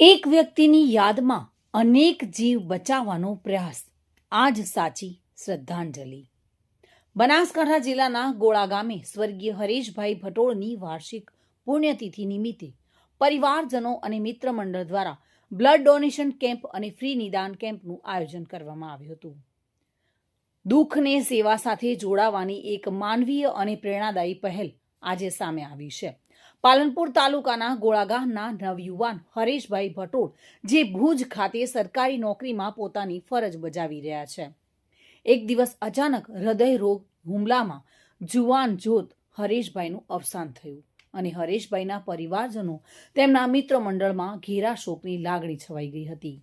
એક વ્યક્તિની યાદમાં અનેક જીવ બચાવવાનો પ્રયાસ. આજ સાચી શ્રદ્ધાંજલિ. બનાસકાંઠા જિલ્લાના ગોળા ગામે સ્વર્ગીય હરેશભાઈ ભટોળની વાર્ષિક પુણ્યતિથિ નિમિત્તે પરિવારજનો અને મિત્ર મંડળ દ્વારા બ્લડ ડોનેશન કેમ્પ અને ફ્રી નિદાન કેમ્પનું આયોજન કરવામાં આવ્યું હતું. દુઃખને સેવા સાથે જોડાવાની એક માનવીય અને પ્રેરણાદાયી પહેલ આજે સામે આવી છે. પાલનપુર તાલુકાના ગોળાગામના નવયુવાન હરેશભાઈ ભટોળ, જે ભુજ ખાતે સરકારી નોકરીમાં પોતાની ફરજ બજાવી રહ્યા છે. એક દિવસ અચાનક હૃદય રોગ હુમલામાં જુવાન જોત હરેશભાઈનું અવસાન થયું અને હરેશભાઈના પરિવારજનો તેમના મિત્ર મંડળમાં ઘેરા શોકની લાગણી છવાઈ ગઈ હતી.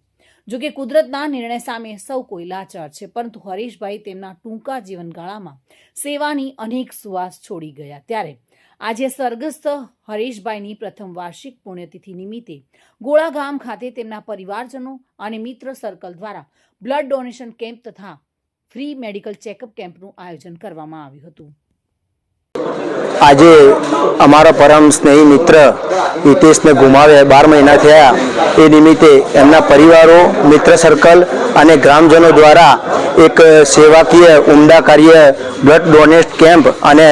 જોકે કુદરતના નિર્ણય સામે સૌ કોઈ લાચાર છે, પરંતુ હરીશભાઈ તેમના ટૂંકા જીવનગાળામાં સેવાની અનેક સુવાસ છોડી ગયા. ત્યારે આજે સ્વર્ગસ્થ હરીશભાઈની પ્રથમ વાર્ષિક પુણ્યતિથિ નિમિત્તે ગોળા ગામ ખાતે તેમના પરિવારજનો અને મિત્ર સર્કલ દ્વારા બ્લડ ડોનેશન કેમ્પ તથા ફ્રી મેડિકલ ચેકઅપ કેમ્પનું આયોજન કરવામાં આવ્યું હતું. આજે અમારા પરમ સ્નેહી મિત્ર હિતેશને ગુમાવ્યા બાર મહિના થયા. એ નિમિત્તે એમના પરિવારો, મિત્ર સર્કલ અને ગ્રામજનો દ્વારા એક સેવાકીય ઉમદા કાર્ય બ્લડ ડોનેટ કેમ્પ અને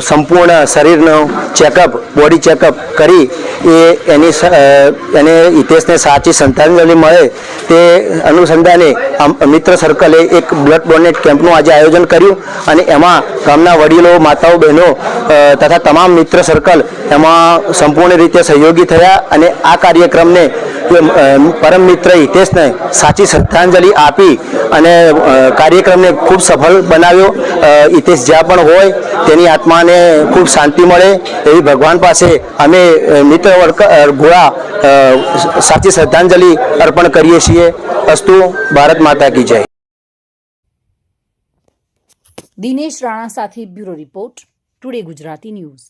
સંપૂર્ણ શરીરનું ચેકઅપ બોડી ચેકઅપ કરી એ એની એને હિતેશને સાચી શ્રદ્ધાંજલિ મળે તે અનુસંધાને મિત્ર સર્કલે એક બ્લડ ડોનેટ કેમ્પનું આજે આયોજન કર્યું અને એમાં ગામના વડીલો, માતાઓ, બહેનો તથા તમામ મિત્ર સર્કલ એમાં સંપૂર્ણ રીતે સહયોગી થયા અને આ કાર્યક્રમને પરમ મિત્ર હિતેશને સાચી શ્રદ્ધાંજલિ આપી અને કાર્યક્રમને ખૂબ સફળ બનાવ્યો. હિતેશ જ્યાં પણ હોય, તેની આત્માને ખૂબ શાંતિ મળે એવી ભગવાન પાસે અમે મિત્ર ગોળા સાચી શ્રદ્ધાંજલિ અર્પણ કરીએ છીએ. અસ્તુ, ભારત માતા કી જય. દિનેશ રાણા સાથે bureau report, today Gujarati news.